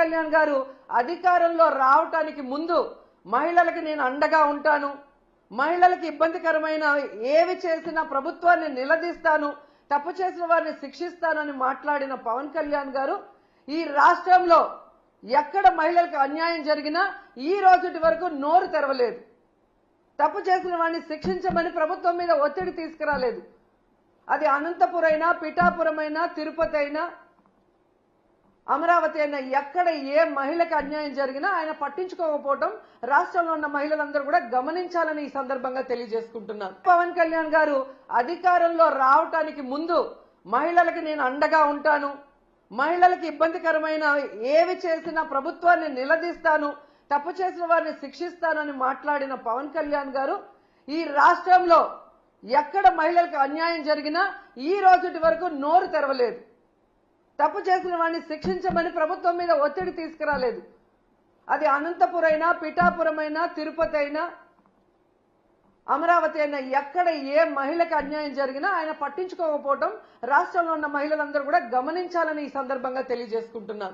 కళ్యాణ్ గారు అధికారంలో రావటానికి ముందు మహిళలకి నేను అండగా ఉంటాను. మహిళలకు ఇబ్బందికరమైన ఏవి చేసినా ప్రభుత్వాన్ని నిలదీస్తాను. తప్పు చేసిన వారిని శిక్షిస్తానని మాట్లాడిన పవన్ కళ్యాణ్ గారు ఈ రాష్ట్రంలో ఎక్కడ మహిళలకు అన్యాయం జరిగినా ఈ రోజుటి వరకు నోరు తెరవలేదు. తప్పు చేసిన వాడిని శిక్షించమని ప్రభుత్వం మీద ఒత్తిడి తీసుకురాలేదు. అది అనంతపురం అయినా పిఠాపురం అయినా తిరుపతి అయినా అమరావతి అయినా ఎక్కడ ఏ మహిళకు అన్యాయం జరిగినా ఆయన పట్టించుకోకపోవడం రాష్ట్రంలో ఉన్న మహిళలందరూ కూడా గమనించాలని ఈ సందర్భంగా తెలియజేసుకుంటున్నాను. పవన్ కళ్యాణ్ గారు అధికారంలో రావటానికి ముందు మహిళలకి నేను అండగా ఉంటాను. మహిళలకు ఇబ్బందికరమైన ఏవి చేసినా ప్రభుత్వాన్ని నిలదీస్తాను తప్పు చేసిన వారిని శిక్షిస్తానని మాట్లాడిన పవన్ కళ్యాణ్ గారు ఈ రాష్ట్రంలో ఎక్కడ మహిళలకు అన్యాయం జరిగినా ఈ రోజుటి వరకు నోరు తెరవలేదు. తప్పు చేసిన వాడిని శిక్షించమని ప్రభుత్వం మీద ఒత్తిడి తీసుకురాలేదు. అది అనంతపురైనా పిఠాపురమైనా తిరుపతి అయినా అమరావతి అయినా ఎక్కడ ఏ మహిళకు అన్యాయం జరిగినా ఆయన పట్టించుకోకపోవడం రాష్ట్రంలో ఉన్న మహిళలందరూ కూడా గమనించాలని ఈ సందర్భంగా తెలియజేసుకుంటున్నాను.